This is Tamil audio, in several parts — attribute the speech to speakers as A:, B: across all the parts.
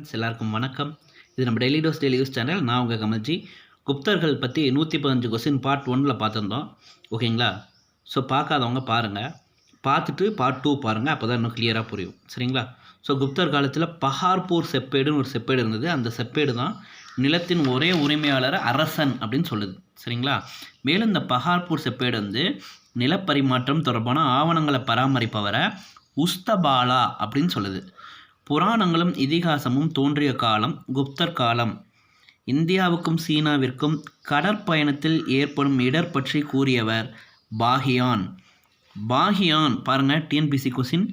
A: ஃப்ரெண்ட்ஸ் எல்லாருக்கும் வணக்கம். இது நம்ம daily dose daily use channel நான் உங்கள் கமல்ஜி. குப்தர்கள் பற்றி நூற்றி பதினஞ்சு கொஸ்டின் பார்ட் ஒன்னில் பார்த்துருந்தோம். ஓகேங்களா ஸோ பார்க்காதவங்க பாருங்கள் பார்த்துட்டு பார்ட் டூ பாருங்கள் அப்போ தான் இன்னும் கிளியராக புரியும். சரிங்களா? ஸோ குப்தர் காலத்தில் பஹார்பூர் செப்பேடுன்னு ஒரு செப்பேடு இருந்தது. அந்த செப்பேடு தான் நிலத்தின் ஒரே உரிமையாளர் அரசன் அப்படின்னு சொல்லுது. சரிங்களா? மேலும் இந்த பஹார்பூர் செப்பேடு வந்து நிலப்பரிமாற்றம் தொடர்பான ஆவணங்களை பராமரிப்பவரை உஸ்தபாலா அப்படின்னு சொல்லுது. புராணங்களும் இதிகாசமும் தோன்றிய காலம் குப்தர் காலம். இந்தியாவுக்கும் சீனாவிற்கும் கடற்பயணத்தில் ஏற்படும் இடர் பற்றி கூறியவர் பாகியான். பாகியான் பாருங்க டிஎன்பிசி கொஸ்டின்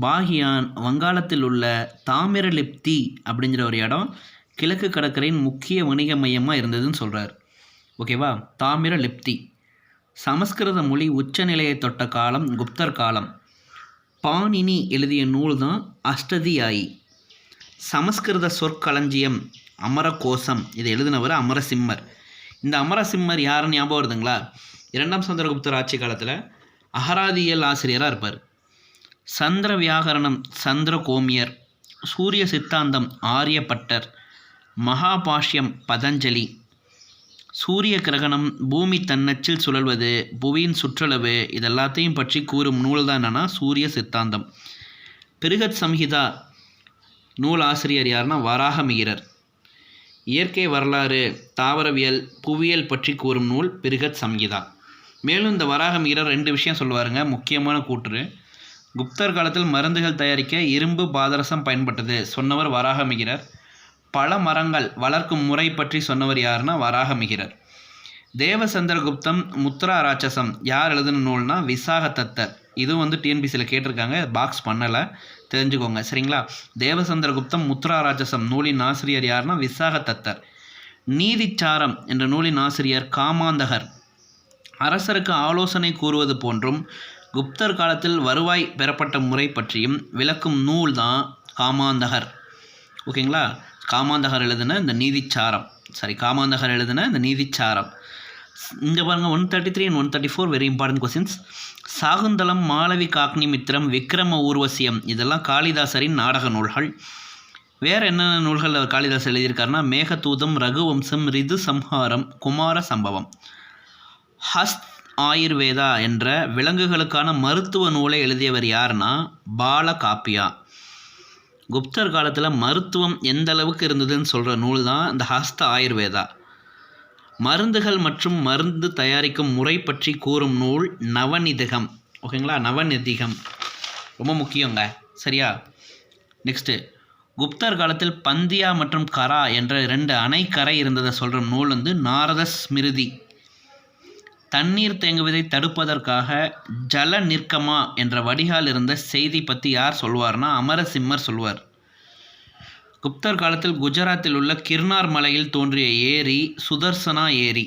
A: பாகியான் வங்காளத்தில் உள்ள தாமிரலிப்தி அப்படிங்கிற ஒரு இடம் கிழக்கு கடற்கரையின் முக்கிய வணிக மையமாக இருந்ததுன்னு சொல்கிறார் ஓகேவா தாமிரலிப்தி. சமஸ்கிருத மொழி உச்சநிலையை தொட்ட காலம் குப்தர் காலம். பாணினி எழுதிய நூல் தான் அஷ்டதியாயி. சமஸ்கிருத சொற்களஞ்சியம் அமரகோசம் இதை எழுதினவர் அமரசிம்மர். இந்த அமரசிம்மர் யாருன்னு ஞாபகம் வருதுங்களா? இரண்டாம் சந்திரகுப்தர் ஆட்சி காலத்தில் அகராதியல் ஆசிரியராக இருப்பார். சந்திர வியாகரணம் சந்திர கோமியர் சூரிய சித்தாந்தம் ஆரியப்பட்டர் மகாபாஷ்யம் பதஞ்சலி சூரிய கிரகணம் பூமி தன்னச்சில் சுழல்வது புவியின் சுற்றளவு இதெல்லாத்தையும் பற்றி கூறும் நூல் தான் என்னன்னா சூரிய சித்தாந்தம். பிருகத் சம்ஹிதா நூல் ஆசிரியர் யாருன்னா வராகமிகிரர் இயற்கை வரலாறு தாவரவியல் புவியியல் பற்றி கூறும் நூல் பிருகத் சம்ஹிதா. மேலும் இந்த வராகமிகிரர் ரெண்டு விஷயம் சொல்லுவாருங்க முக்கியமான கூற்று. குப்தர் காலத்தில் மருந்துகள் தயாரிக்க இரும்பு பாதரசம் பயன்பட்டது சொன்னவர் வராகமிகிரர் பல மரங்கள் வளர்க்கும் முறை பற்றி சொன்னவர் யாருன்னா வராகமிகிரர். தேவசந்திரகுப்தம் முத்ரா ராட்சசம் யார் எழுதின நூல்னா விசாக தத்தர் இதுவும் வந்து டிஎன்பிசியில் கேட்டிருக்காங்க பாக்ஸ் பண்ணலை தெரிஞ்சுக்கோங்க சரிங்களா? தேவசந்திரகுப்தம் முத்ரா ராட்சசம் நூலின் ஆசிரியர் யாருன்னா விசாக தத்தர் நீதிச்சாரம் என்ற நூலின் ஆசிரியர் காமாந்தகர். அரசருக்கு ஆலோசனை கூறுவது போன்றும் குப்தர் காலத்தில் வருவாய் பெறப்பட்ட முறை பற்றியும் விளக்கும் நூல் தான் காமாந்தகர். ஓகேங்களா? காமாந்தகர் எழுதின இந்த நீதிச்சாரம். சாரி காமாந்தகர் எழுதின இந்த நீதிச்சாரம். இங்கே பாருங்கள் one thirty three and one thirty four very important questions Shakuntalam Malavikagnimitram Vikramorvasiyam இதெல்லாம் காளிதாசரின் நாடக நூல்கள். வேறு என்னென்ன நூல்கள் அவர் காளிதாசர் எழுதியிருக்காருன்னா மேகதூதம் ரகுவம்சம் ரிது சம்ஹாரம் குமார சம்பவம். ஹஸ்த் ஆயுர்வேதா என்ற விலங்குகளுக்கான மருத்துவ நூலை எழுதியவர் யாருன்னா பாலகாப்பியா. குப்தர் காலத்தில் மருத்துவம் எந்த அளவுக்கு இருந்ததுன்னு சொல்கிற நூல் தான் இந்த ஹஸ்த ஆயுர்வேதா. மருந்துகள் மற்றும் மருந்து தயாரிக்கும் முறை பற்றி கூறும் நூல் நவநிதிகம். ஓகேங்களா? நவநிதிகம். ரொம்ப முக்கியங்க. சரியா? நெக்ஸ்ட்டு குப்தர் காலத்தில் பந்தியா மற்றும் கரா என்ற ரெண்டு அணைக்கரை இருந்ததை சொல்கிற நூல் வந்து நாரத ஸ்மிருதி தண்ணீர் தேங்குவதை தடுப்பதற்காக ஜல நிற்கமா என்ற வடிகால் இருந்த செய்தி பற்றி யார் சொல்வார்னா அமரசிம்மர் சொல்வார். குப்தர் காலத்தில் குஜராத்தில் உள்ள கிர்னார் மலையில் தோன்றிய ஏரி சுதர்சனா ஏரி.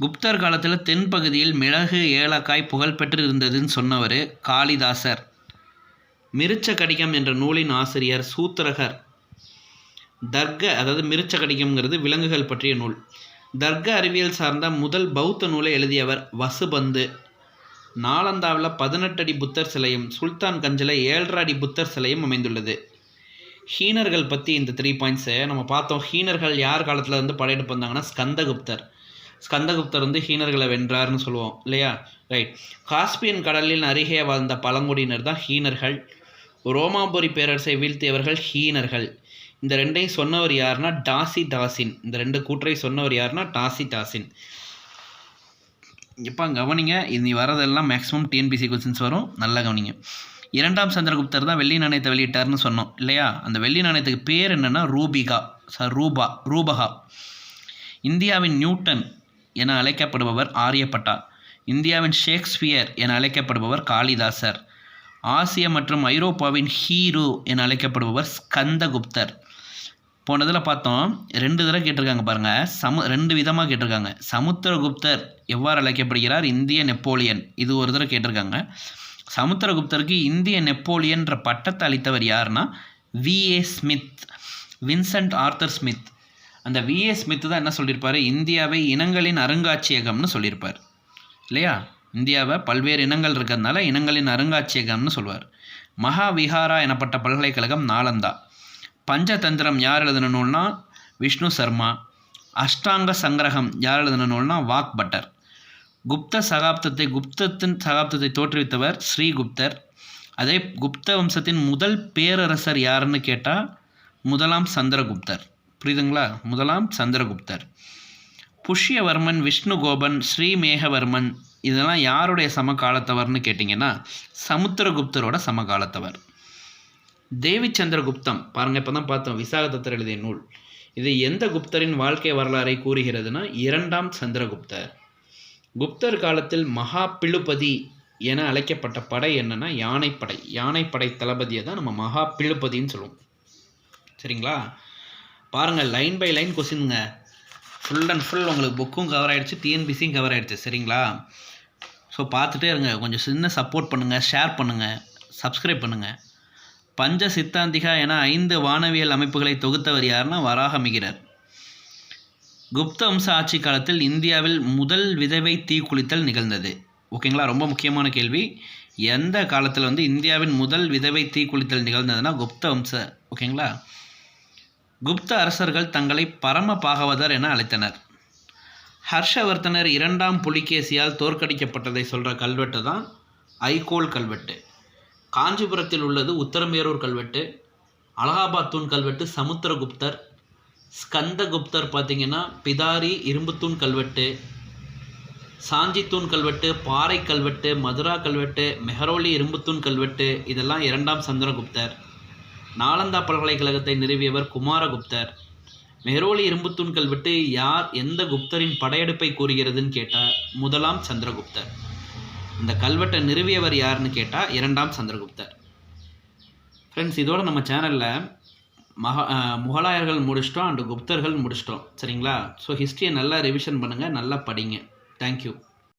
A: குப்தர் காலத்தில் தென்பகுதியில் மிளகு ஏலக்காய் புகழ்பெற்று இருந்ததுன்னு சொன்னவர் காளிதாசர். மிருச்ச கடிகம் என்ற நூலின் ஆசிரியர் சூத்திரகர். தர்க அதாவது மிருச்ச கடிகம்ங்கிறது விலங்குகள் பற்றிய நூல். தர்க்க அறிவியல் சார்ந்த முதல் பௌத்த நூலை எழுதியவர் வசுபந்து. நாலந்தாவில் பதினெட்டு அடி புத்தர் சிலையும் சுல்தான் கஞ்சில் ஏழரை அடி புத்தர் சிலையும் அமைந்துள்ளது. ஹீனர்கள் பற்றி இந்த த்ரீ பாயிண்ட்ஸை நம்ம பார்த்தோம் ஹீனர்கள் யார் காலத்தில் வந்து படையெடுப்பு வந்தாங்கன்னா ஸ்கந்தகுப்தர். ஸ்கந்தகுப்தர் வந்து ஹீனர்களை வென்றார்னு சொல்லுவோம் இல்லையா? ரைட் காஸ்பியன் கடலின் அருகே வாழ்ந்த பழங்குடியினர் தான் ஹீனர்கள். ரோமாபுரி பேரரசை வீழ்த்தியவர்கள் ஹீனர்கள். இந்த ரெண்டையும் சொன்னவர் யாருன்னா டாசி டாசின். இந்த ரெண்டு கூற்றை சொன்னவர் யாருன்னா டாசி டாசின். இப்போ கவனிங்க இது வரதெல்லாம் மேக்ஸிமம் டிஎன்பிசி கொஸ்டின்ஸ் வரும். நல்லா கவனிங்க. இரண்டாம் சந்திரகுப்தர் தான் வெள்ளி நாணயத்தை வெளியிட்டார்னு சொன்னோம் இல்லையா? அந்த வெள்ளி நாணயத்துக்கு பேர் என்னென்னா ரூபிகா. ச ரூபா ரூபகா. இந்தியாவின் நியூட்டன் என அழைக்கப்படுபவர் ஆரியப்பட்டா. இந்தியாவின் ஷேக்ஸ்பியர் என அழைக்கப்படுபவர் காளிதாசர். ஆசிய மற்றும் ஐரோப்பாவின் ஹீரோ என அழைக்கப்படுபவர் ஸ்கந்தகுப்தர். போனதில் பார்த்தோம் ரெண்டு தடவை கேட்டிருக்காங்க பாருங்கள் சமு ரெண்டு விதமாக கேட்டிருக்காங்க. சமுத்திரகுப்தர் எவ்வாறு அழைக்கப்படுகிறார்? இந்திய நெப்போலியன். இது ஒரு தடவை கேட்டிருக்காங்க. சமுத்திரகுப்தருக்கு இந்திய நெப்போலியன்ற பட்டத்தை அளித்தவர் யாருன்னா V A Smith Vincent Arthur Smith. அந்த விஏ ஸ்மித் தான் என்ன சொல்லியிருப்பார்? இந்தியாவை இனங்களின் அருங்காட்சியகம்னு சொல்லியிருப்பார். இல்லையா? இந்தியாவை பல்வேறு இனங்கள் இருக்கிறதுனால இனங்களின் அருங்காட்சியகம்னு சொல்வார். மகாவிஹாரா எனப்பட்ட பல்கலைக்கழகம் நாலந்தா. பஞ்சதந்திரம் யார் எழுதின நூல்னா விஷ்ணு சர்மா. அஷ்டாங்க சங்கிரகம் யார் எழுதின நூல்னா வாக் பட்டர். குப்த சகாப்தத்தை குப்தத்தின் சகாப்தத்தை தோற்றுவித்தவர் ஸ்ரீகுப்தர். அதே குப்த வம்சத்தின் முதல் பேரரசர் யாருன்னு கேட்டால் முதலாம் சந்திரகுப்தர். புரியுதுங்களா? முதலாம் சந்திரகுப்தர். புஷ்யவர்மன் விஷ்ணுகோபன் ஸ்ரீமேகவர்மன் இதெல்லாம் யாருடைய சமகாலத்தவர்னு கேட்டிங்கன்னா சமுத்திரகுப்தரோட சமகாலத்தவர். தேவி சந்திரகுப்தம் பாருங்கள் இப்போ தான் பார்த்தோம். விசாகதத்தர் எழுதிய நூல். இது எந்த குப்தரின் வாழ்க்கை வரலாறை கூறுகிறதுனா இரண்டாம் சந்திரகுப்தர். குப்தர் காலத்தில் மகா பிழுபதி என அழைக்கப்பட்ட படை என்னென்னா யானைப்படை. யானைப்படை தளபதியை தான் நம்ம மகா பிழுபதின்னு சொல்லுவோம். சரிங்களா? பாருங்கள் லைன் பை லைன் கொஸ்டின்ங்க. ஃபுல் அண்ட் ஃபுல் உங்களுக்கு புக்கும் கவர் ஆகிடுச்சு டிஎன்பிசியும் கவர் ஆகிடுச்சு சரிங்களா? ஸோ பார்த்துட்டே இருங்க. கொஞ்சம் சின்ன சப்போர்ட் பண்ணுங்கள் ஷேர் பண்ணுங்கள் சப்ஸ்கிரைப் பண்ணுங்கள் பஞ்ச சித்தாந்திகா என ஐந்து வானவியல் அமைப்புகளை தொகுத்தவர் யாருன்னா வராகமிகிறார். குப்த வம்ச ஆட்சி காலத்தில் இந்தியாவில் முதல் விதவை தீக்குளித்தல் நிகழ்ந்தது. ஓகேங்களா? ரொம்ப முக்கியமான கேள்வி. எந்த காலத்தில் வந்து இந்தியாவின் முதல் விதவை தீக்குளித்தல் நிகழ்ந்ததுன்னா குப்த வம்ச ஓகேங்களா? குப்த அரசர்கள் தங்களை பரம பாகவதர் என அழைத்தனர். ஹர்ஷவர்தனர் இரண்டாம் புலிகேசியால் தோற்கடிக்கப்பட்டதை சொல்கிற கல்வெட்டு தான் ஐகோல் கல்வெட்டு. காஞ்சிபுரத்தில் உள்ளது உத்தரமேரூர் கல்வெட்டு அலகாபாத் தூண் கல்வெட்டு சமுத்திரகுப்தர் ஸ்கந்தகுப்தர் பார்த்திங்கன்னா பிதாரி இரும்புத்தூண் கல்வெட்டு சாஞ்சித்தூண் கல்வெட்டு பாறை கல்வெட்டு மதுரா கல்வெட்டு மெஹரோலி இரும்புத்தூண் கல்வெட்டு இதெல்லாம் இரண்டாம் சந்திரகுப்தர். நாலந்தா பல்கலைக்கழகத்தை நிறுவியவர் குமாரகுப்தர். மெஹரோலி இரும்புத்தூண் கல்வெட்டு யார் எந்த குப்தரின் படையெடுப்பை கூறுகிறதுன்னு கேட்டார் முதலாம் சந்திரகுப்தர். இந்த கல்வெட்டை நிறுவியவர் யாருன்னு கேட்டால் இரண்டாம் சந்திரகுப்தர். ஃப்ரெண்ட்ஸ் இதோட நம்ம சேனலில் மகா முகலாயர்கள் முடிச்சிட்டோம் அண்டு குப்தர்கள் முடிச்சிட்டோம். சரிங்களா? ஸோ ஹிஸ்ட்ரியை நல்லா ரிவிஷன் பண்ணுங்கள் நல்லா படிங்க. தேங்க்யூ